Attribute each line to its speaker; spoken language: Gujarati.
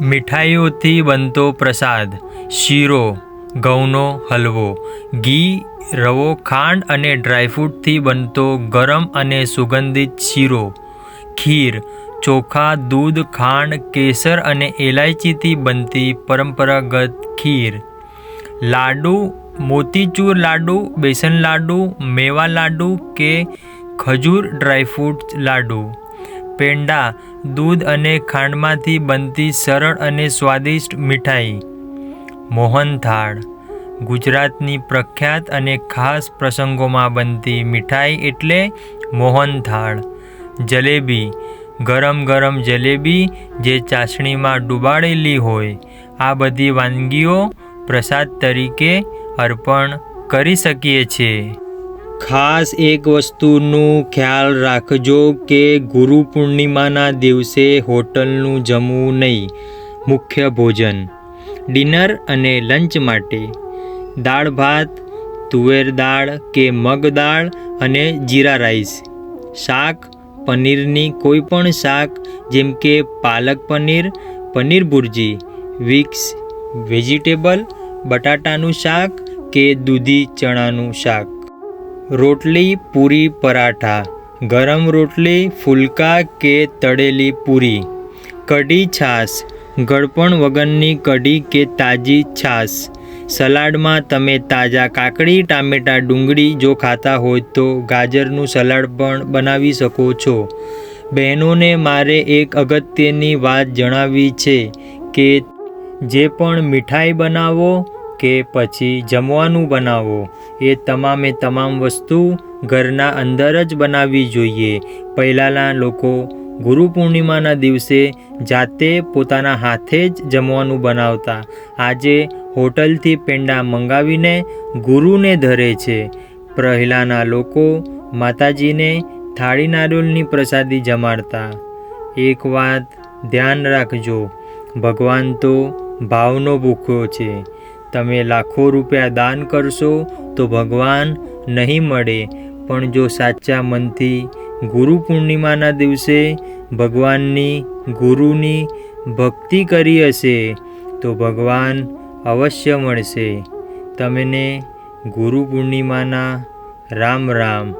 Speaker 1: મીઠાઈઓથી બનતો પ્રસાદ, શીરો, ઘઉંનો હલવો, ઘી, રવો, ખાંડ અને ડ્રાયફ્રૂટથી બનતો ગરમ અને સુગંધિત શીરો, ખીર, ચોખા, દૂધ, ખાંડ, કેસર અને એલાયચીથી બનતી પરંપરાગત ખીર. લાડુ, મોતીચૂર લાડુ, બેસન લાડુ, મેવા લાડુ કે ખજૂર ડ્રાયફ્રૂટ લાડુ. પેંડા, દૂધ અને ખાંડમાંથી બનતી સરળ અને સ્વાદિષ્ટ મીઠાઈ. મોહનથાળ ગુજરાતની પ્રખ્યાત અને ખાસ પ્રસંગોમાં બનતી મીઠાઈ એટલે મોહનથાળ જલેબી. ગરમ ગરમ જલેબી જે ચાસણીમાં ડૂબાડેલી હોય, આ બધી વાનગીઓ પ્રસાદ તરીકે અર્પણ કરી શકીએ છીએ. ખાસ એક વસ્તુનું ખ્યાલ રાખજો કે ગુરુ પૂર્ણિમાના દિવસે હોટલનું જમવું નહીં, મુખ્ય ભોજન, ડિનર અને લંચ માટે. દાળ ભાત, તુવેર દાળ કે મગ દાળ અને જીરા રાઈસ. શાક, પનીરની કોઈ પણ શાક, જેમ કે પાલક પનીર પનીર ભુરજી, વિક્સ, વેજીટેબલ, બટાટાનું શાક કે દૂધી ચણાનું શાક. રોટલી, પૂરી, પરાઠા. ગરમ રોટલી, ફુલકા કે તળેલી પૂરી. કઢી છાશ. ગળપણ વગરની કઢી કે તાજી છાશ. સલાડમાં તમે તાજા કાકડી, ટામેટાં, ડુંગળી જો ખાતા હોય તો ગાજરનું સલાડ પણ બનાવી શકો છો. બહેનોને મારે એક અગત્યની વાત જણાવવી છે કે, જે પણ મીઠાઈ બનાવો કે પછી જમવાનું બનાવો. એ તમામે તમામ વસ્તુ ઘરના અંદર જ બનાવવી જોઈએ. પહેલાંના લોકો ગુરુ પૂર્ણિમાના દિવસે જાતે પોતાના હાથે જ જમવાનું બનાવતા. આજે હોટલથી પેંડા મંગાવીને ગુરુને ધરે છે. પહેલાંના લોકો માતાજીને થાળી નારિયેળની પ્રસાદી જમાડતા. એક વાત ધ્યાન રાખજો. ભગવાન તો ભાવનો ભૂખ્યો છે. તમે લાખો રૂપિયા દાન કરશો તો ભગવાન નહીં મળે. પણ જો સાચા મનથી ગુરુ પૂર્ણિમાના દિવસે ભગવાનની ગુરુની ભક્તિ કરી હશે, તો ભગવાન અવશ્ય મળશે. તમને ગુરુ પૂર્ણિમાના રામ રામ.